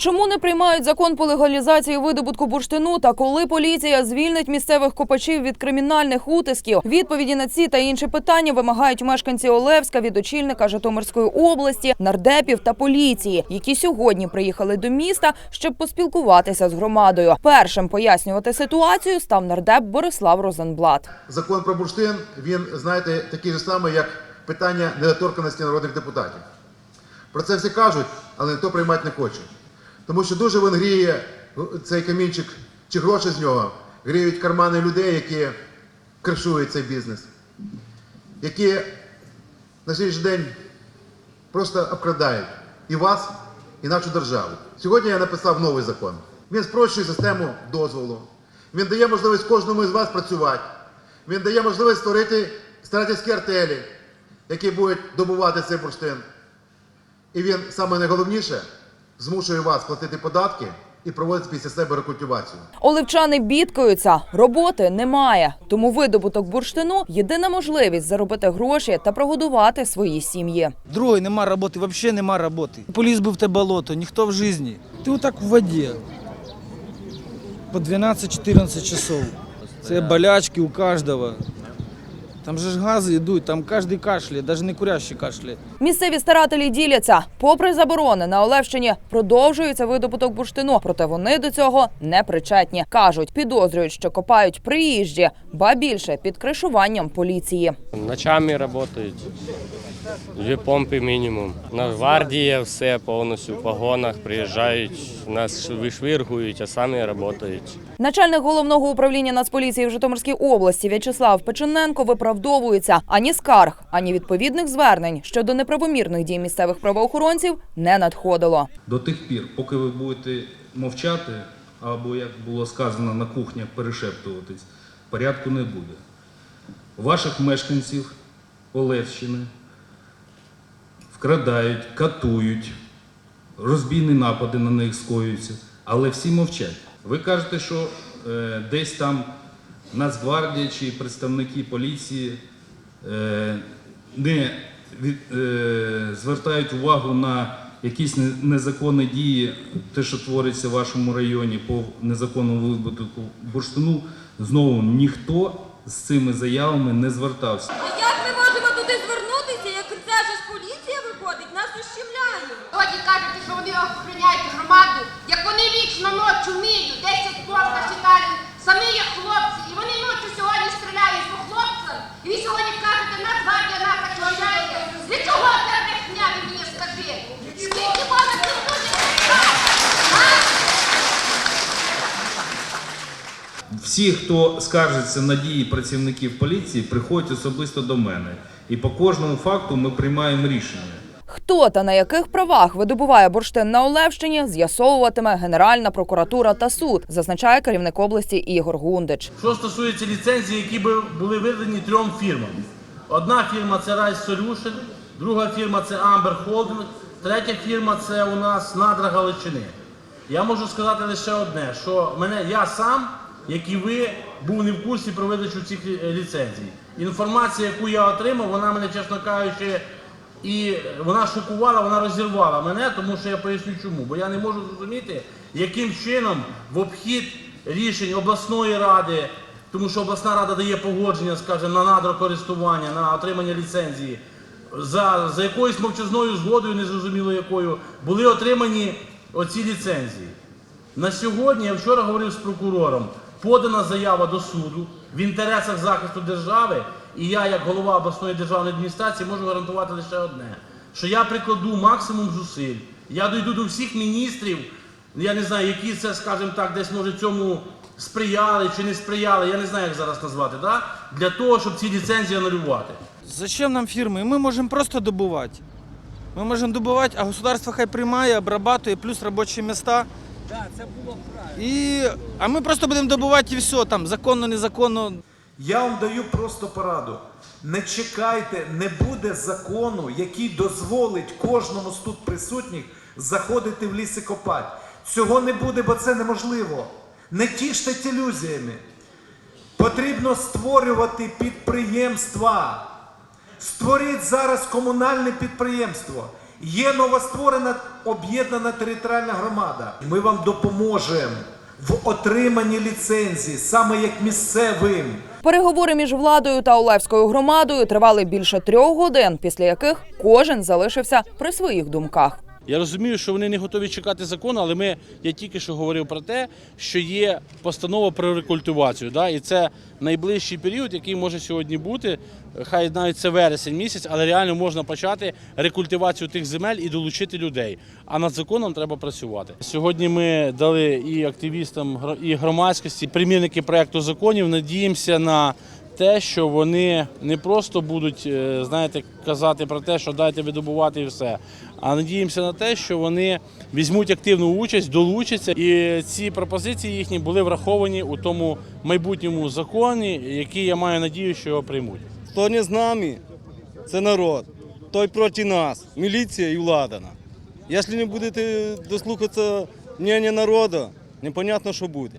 Чому не приймають закон по легалізації видобутку бурштину та коли поліція звільнить місцевих копачів від кримінальних утисків? Відповіді на ці та інші питання вимагають мешканці Олевська від очільника Житомирської області, нардепів та поліції, які сьогодні приїхали до міста, щоб поспілкуватися з громадою. Першим пояснювати ситуацію став нардеп Борислав Розенблат. Закон про бурштин, він, знаєте, такий же самий, як питання недоторканості народних депутатів. Про це всі кажуть, але ніхто приймати не хоче. Тому що дуже він гріє цей камінчик чи гроші з нього, гріють кармани людей, які кришують цей бізнес, які на сьогоднішній день просто обкрадають і вас, і нашу державу. Сьогодні я написав новий закон. Він спрощує систему дозволу. Він дає можливість кожному із вас працювати. Він дає можливість створити старательські артелі, які будуть добувати цей бурштин. І він, саме найголовніше, змушує вас платити податки і проводити після себе рекультивацію. Оливчани бідкаються, роботи немає. Тому видобуток бурштину єдина можливість заробити гроші та прогодувати свої сім'ї. Другої нема роботи, взагалі нема роботи. Поліз би в те болото, ніхто в житті. Ти отак в воді. По 12-14 часов. Це болячки у кожного. Там же ж гази йдуть, там кожен кашляє, навіть не курящий кашляє. Місцеві старателі діляться. Попри заборони на Олевщині продовжується видобуток бурштину, проте вони до цього не причетні. кажуть, підозрюють, що копають приїжджі, ба більше під кришуванням поліції. Ночами работають. Дві помпи мінімум. На гвардії все повністю в погонах приїжджають, нас вишвиргують, а самі працюють. Начальник головного управління Нацполіції в Житомирській області В'ячеслав Печененко виправдовується ані скарг, ані відповідних звернень щодо неправомірних дій місцевих правоохоронців не надходило. До тих пір, поки ви будете мовчати, або, як було сказано на кухнях, перешептуватись, порядку не буде. Ваших мешканців Олевщини вкрадають, катують, розбійні напади на них скоюються, але всі мовчать. Ви кажете, що е, десь там Нацгвардія чи представники поліції е, не е, звертають увагу на якісь незаконні дії, те, що твориться в вашому районі по незаконному вибутку бурштину, знову ніхто з цими заявами не звертався. Ну як ми можемо туди звернутися, як це ж поліція виходить, нас ущемляють. Годі кажете, що вони охороняють громаду, як вони вічно ночі вміють, 10 просто читали, самі є хлопці, і вони ночі сьогодні стріляють по хлопцям, і ви сьогодні кажете, Нацгвардія нас захищає. Для чого ця брехня, ви мені скажіть? Скільки можна цих людей чекати? А? Всі, хто скаржиться на дії працівників поліції, приходять особисто до мене. І по кожному факту ми приймаємо рішення. Хто та на яких правах видобуває бурштин на Олевщині, з'ясовуватиме Генеральна прокуратура та суд, зазначає керівник області Ігор Гундич. Що стосується ліцензій, які би були видані трьом фірмам. Одна фірма це Rice Solution, друга фірма це Amber Holding, третя фірма це у нас Надра Галичини. Я можу сказати лише одне, що мене я сам, як і ви, був не в курсі про видачу цих е, ліцензій. Інформація, яку я отримав, вона мене, чесно кажучи, і вона шокувала, вона розірвала мене, тому що я поясню чому. Бо я не можу зрозуміти, яким чином в обхід рішень обласної ради, тому що обласна рада дає погодження, скажімо, на надрокористування, на отримання ліцензії, за, за якоюсь мовчазною згодою, незрозуміло якою, були отримані оці ліцензії. На сьогодні, я вчора говорив з прокурором, подана заява до суду в інтересах захисту держави, і я, як голова обласної державної адміністрації, можу гарантувати лише одне: що я прикладу максимум зусиль. Я дойду до всіх міністрів, я не знаю, які це, скажімо так, десь може цьому сприяли чи не сприяли, я не знаю, як зараз назвати, да? для того, щоб ці ліцензії анулювати. Зачем нам фірми? Ми можемо просто добувати. Ми можемо добувати, а государство хай приймає, обрабатує, плюс робочі міста. І, а ми просто будемо добувати і все, там, законно, незаконно. Я вам даю просто пораду. Не чекайте, не буде закону, який дозволить кожному з тут присутніх заходити в ліс і копати. Цього не буде, бо це неможливо. Не тіштесь ілюзіями. Потрібно створювати підприємства. Створіть зараз комунальне підприємство. Є новостворена об'єднана територіальна громада. Ми вам допоможемо в отриманні ліцензії, саме як місцевим. Переговори між владою та Олевською громадою тривали більше трьох годин, після яких кожен залишився при своїх думках. Я розумію, що вони не готові чекати закону, але ми я тільки що говорив про те, що є постанова про рекультивацію. Да? І це найближчий період, який може сьогодні бути. Хай навіть це вересень місяць, але реально можна почати рекультивацію тих земель і долучити людей. А над законом треба працювати. Сьогодні ми дали і активістам, і громадськості примірники проекту законів. Надіємося на те, що вони не просто будуть, е, знаєте, казати про те, що дайте видобувати і все. А надіємося на те, що вони візьмуть активну участь, долучаться, і ці пропозиції їхні були враховані у тому майбутньому законі, який я маю надію, що його приймуть. Хто не з нами, це народ. Той проти нас, міліція і влада. Якщо не будете дослухатися мнення народу, непонятно, що буде.